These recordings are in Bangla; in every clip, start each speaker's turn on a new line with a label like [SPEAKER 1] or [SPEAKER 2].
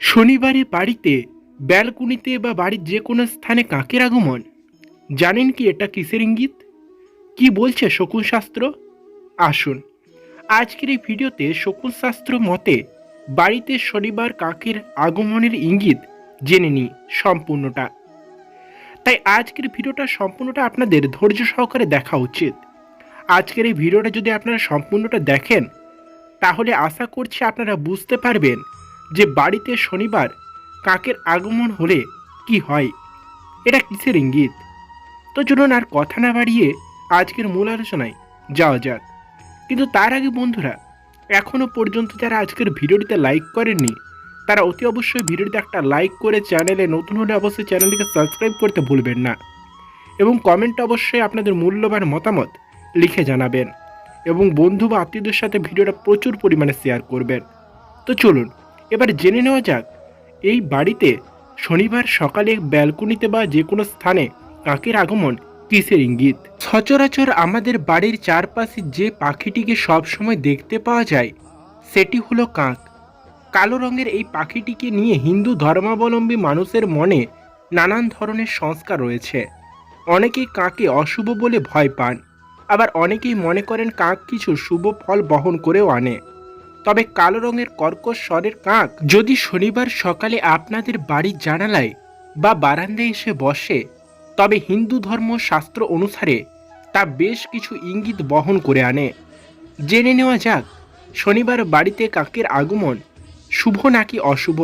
[SPEAKER 1] শনিবারে বাড়িতে, ব্যালকনিতে বা বাড়ির যে কোনো স্থানে কাকের আগমন? জানেন কি এটা কিসের ইঙ্গিত? কি বলছে শকুন শাস্ত্র আসুন, আজকের এই ভিডিওতে শকুন শাস্ত্র মতে বাড়িতে শনিবার কাকের আগমনের ইঙ্গিত জেনে নিই সম্পূর্ণটা। তাই আজকের ভিডিওটা সম্পূর্ণটা আপনাদের ধৈর্য সহকারে দেখা উচিত। আজকের এই ভিডিওটা যদি আপনারা সম্পূর্ণটা দেখেন, তাহলে আশা করছি আপনারা বুঝতে পারবেন যে বাড়িতে শনিবার কাকের আগমন হলে কি হয়, এটা কিসের ইঙ্গিত? তো চলুন আর কথা না বাড়িয়ে আজকের মূল আলোচনায় যাওয়া যাক। কিন্তু তার আগে বন্ধুরা এখনও পর্যন্ত যারা আজকের ভিডিওটিতে লাইক করেননি, তারা অতি অবশ্যই ভিডিওটিতে একটা লাইক করে চ্যানেলে নতুন হলে অবশ্যই চ্যানেলটিকে সাবস্ক্রাইব করতে ভুলবেন না। এবং কমেন্ট অবশ্যই আপনাদের মূল্যবান মতামত লিখে জানাবেন। এবং বন্ধু বা আত্মীয়দের সাথে ভিডিওটা প্রচুর পরিমাণে শেয়ার করবেন। তো চলুন এবার জেনে নেওয়া যাক, এই বাড়িতে শনিবার সকালে ব্যালকনিতে বা যে কোনো স্থানে কাকের আগমন কিসের ইঙ্গিত? সচরাচর আমাদের বাড়ির চারপাশে যে পাখিটিকে সবসময় দেখতে পাওয়া যায়, সেটি হলো কাক। কালো রঙের এই পাখিটিকে নিয়ে হিন্দু ধর্মাবলম্বী মানুষের মনে নানান ধরনের সংস্কার রয়েছে। অনেকেই কাকে অশুভ বলে ভয় পান, আবার অনেকেই মনে করেন কাক কিছু শুভ ফল বহন করেও আনে। তবে কালো রঙের কর্কশ স্বরের কাক যদি শনিবার সকালে আপনাদের বাড়ির জানালায় বা বারান্দায় এসে বসে, তবে হিন্দু ধর্ম শাস্ত্র অনুসারে তা বেশ কিছু ইঙ্গিত বহন করে আনে। জেনে নেওয়া যাক, শনিবার বাড়িতে কাকের আগমন শুভ নাকি অশুভ?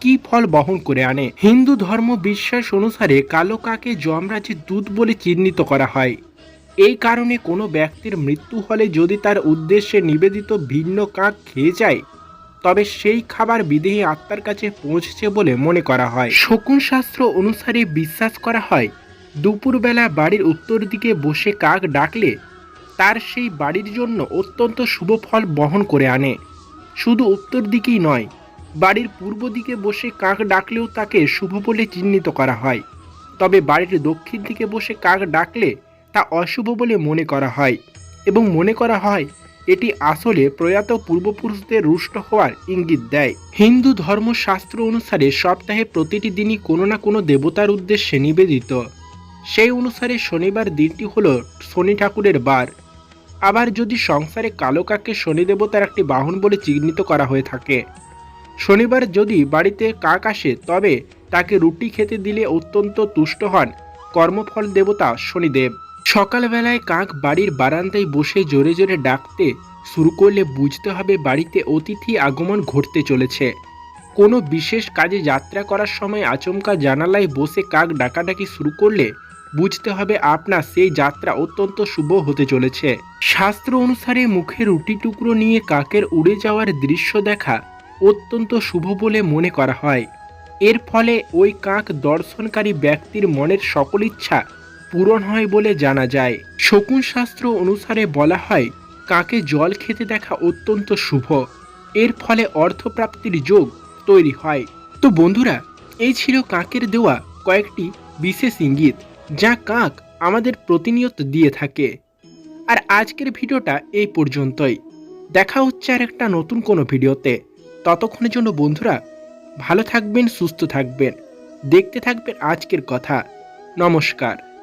[SPEAKER 1] কি ফল বহন করে আনে? হিন্দু ধর্ম বিশ্বাস অনুসারে কালো কাকে যমরাজের দূত বলে চিহ্নিত করা হয়। এই কারণে কোনো ব্যক্তির মৃত্যু হলে যদি তার উদ্দেশ্যে নিবেদিত ভিন্ন কাক খেয়ে যায়, তবে সেই খাবার বিদেহী আত্মার কাছে পৌঁছেছে বলে মনে করা হয়। শকুন শাস্ত্র অনুসারে বিশ্বাস করা হয়, দুপুরবেলা বাড়ির উত্তর দিকে বসে কাক ডাকলে তার সেই বাড়ির জন্য অত্যন্ত শুভ ফল বহন করে আনে। শুধু উত্তর দিকেই নয়, বাড়ির পূর্ব দিকে বসে কাক ডাকলেও তাকে শুভ বলে চিহ্নিত করা হয়। তবে বাড়ির দক্ষিণ দিকে বসে কাক ডাকলে তা অশুভ বলে মনে করা হয় এবং মনে করা হয় এটি আসলে প্রয়াত পূর্বপুরুষদের রুষ্ট হওয়ার ইঙ্গিত দেয়। হিন্দু ধর্মশাস্ত্র অনুসারে সপ্তাহে প্রতিটি দিনই কোনো না কোনো দেবতার উদ্দেশ্যে নিবেদিত। সেই অনুসারে শনিবার দিনটি হলো শনি ঠাকুরের বার। আবার যদি সংসারে কালো কাককে শনি দেবতার একটি বাহন বলে চিহ্নিত করা হয়ে থাকে। শনিবার যদি বাড়িতে কাক আসে, তবে তাকে রুটি খেতে দিলে অত্যন্ত তুষ্ট হন কর্মফল দেবতা শনিদেব। সকালবেলায় কাক বাড়ির বারান্দায় বসে জোরে জোরে ডাকতে শুরু করলে বুঝতে হবে বাড়িতে অতিথি আগমন ঘটতে চলেছে। কোনো বিশেষ কাজে যাত্রা করার সময় আচমকা জানালায় বসে কাক ডাকাডাকি শুরু করলে বুঝতে হবে আপনার সেই যাত্রা অত্যন্ত শুভ হতে চলেছে। শাস্ত্র অনুসারে মুখে রুটি টুকরো নিয়ে কাকের উড়ে যাওয়ার দৃশ্য দেখা অত্যন্ত শুভ বলে মনে করা হয়। এর ফলে ওই কাক দর্শনকারী ব্যক্তির মনের সকল ইচ্ছা পূরণ হয় বলে জানা যায়। শকুন শাস্ত্র অনুসারে বলা হয়, কাকে জল খেতে দেখা অত্যন্ত শুভ। এর ফলে অর্থপ্রাপ্তির যোগ তৈরি হয়। তো বন্ধুরা, এই ছিল কাকের দেওয়া কয়েকটি বিশেষ ইঙ্গিত, যা কাক আমাদের প্রতিনিয়ত দিয়ে থাকে। আর আজকের ভিডিওটা এই পর্যন্তই। দেখা হচ্ছে আর একটা নতুন কোনো ভিডিওতে। ততক্ষণের জন্য বন্ধুরা, ভালো থাকবেন, সুস্থ থাকবেন। দেখতে থাকবেন আজকের কথা। নমস্কার।